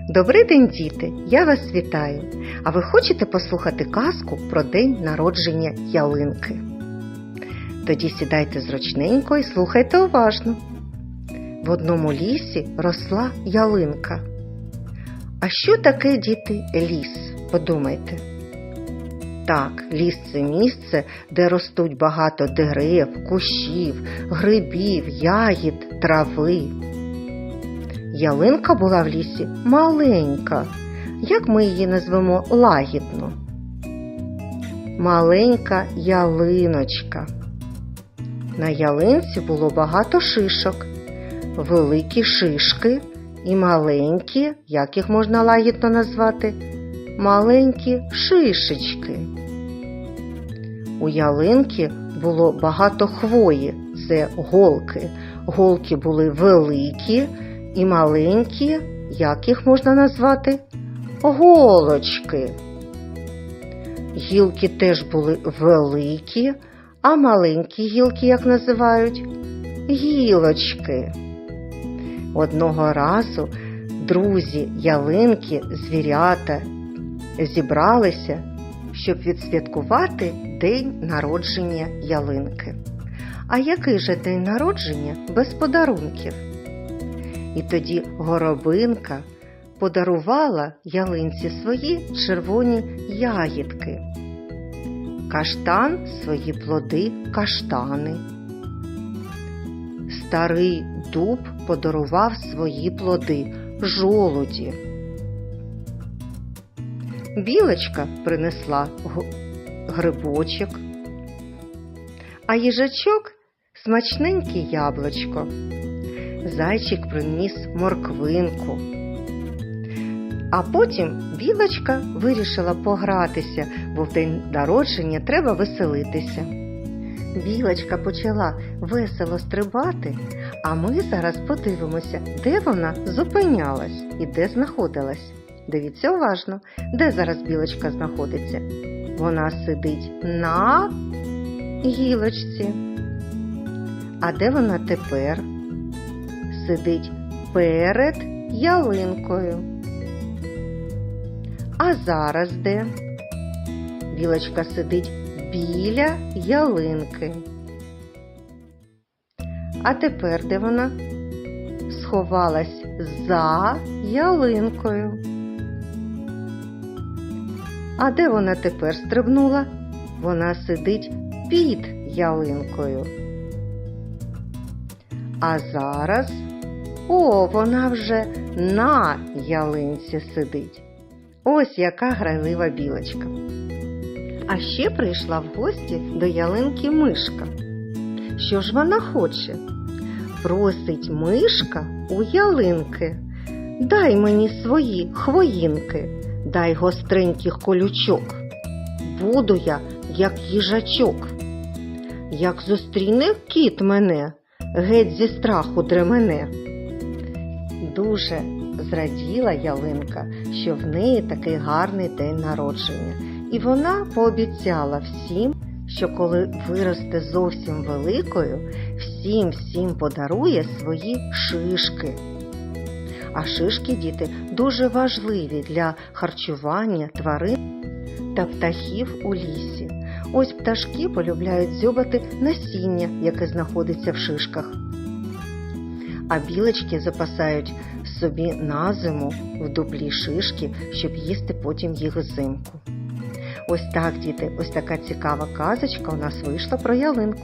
Добрий день, діти! Я вас вітаю! А ви хочете послухати казку про день народження ялинки? Тоді сідайте зручненько і слухайте уважно. В одному лісі росла ялинка. А що таке діти ліс? Подумайте. Так, ліс це місце, де ростуть багато дерев, кущів, грибів, ягід, трави. Ялинка була в лісі маленька, як ми її назвемо лагідно. Маленька ялиночка. На ялинці було багато шишок, великі шишки і маленькі, як їх можна лагідно назвати, маленькі шишечки. У ялинки було багато хвої, це голки. Голки були великі і маленькі, як їх можна назвати? Голочки. Гілки теж були великі, а маленькі гілки, як називають, гілочки. Одного разу друзі ялинки, звірята зібралися, щоб відсвяткувати день народження ялинки. А який же день народження без подарунків? І тоді горобинка подарувала ялинці свої червоні ягідки, каштан свої плоди каштани. Старий дуб подарував свої плоди жолуді. Білочка принесла грибочок, а їжачок смачненьке яблучко. Зайчик приніс морквинку. А потім білочка вирішила погратися, бо в день народження треба веселитися. Білочка почала весело стрибати, а ми зараз подивимося, де вона зупинялась і де знаходилась. Дивіться уважно, де зараз білочка знаходиться. Вона сидить на гілочці. А де вона тепер? Сидить перед ялинкою. А зараз де? Білочка сидить біля ялинки. А тепер де вона? Сховалась за ялинкою. А де вона тепер стрибнула? Вона сидить під ялинкою. А зараз о, вона вже на ялинці сидить. Ось яка грайлива білочка. А ще прийшла в гості до ялинки мишка. Що ж вона хоче? Просить мишка у ялинки. Дай мені свої хвоїнки, дай гостреньких колючок. Буду я, як їжачок. Як зустріне кіт мене, геть зі страху дремене. Дуже зраділа ялинка, що в неї такий гарний день народження, і вона пообіцяла всім, що коли виросте зовсім великою, всім всім подарує свої шишки. А шишки, діти, дуже важливі для харчування тварин та птахів у лісі. Ось пташки полюбляють дзьобати насіння, яке знаходиться в шишках. А білочки запасають собі на зиму в дуплі шишки, щоб їсти потім їх взимку. Ось так, діти, ось така цікава казочка у нас вийшла про ялинку.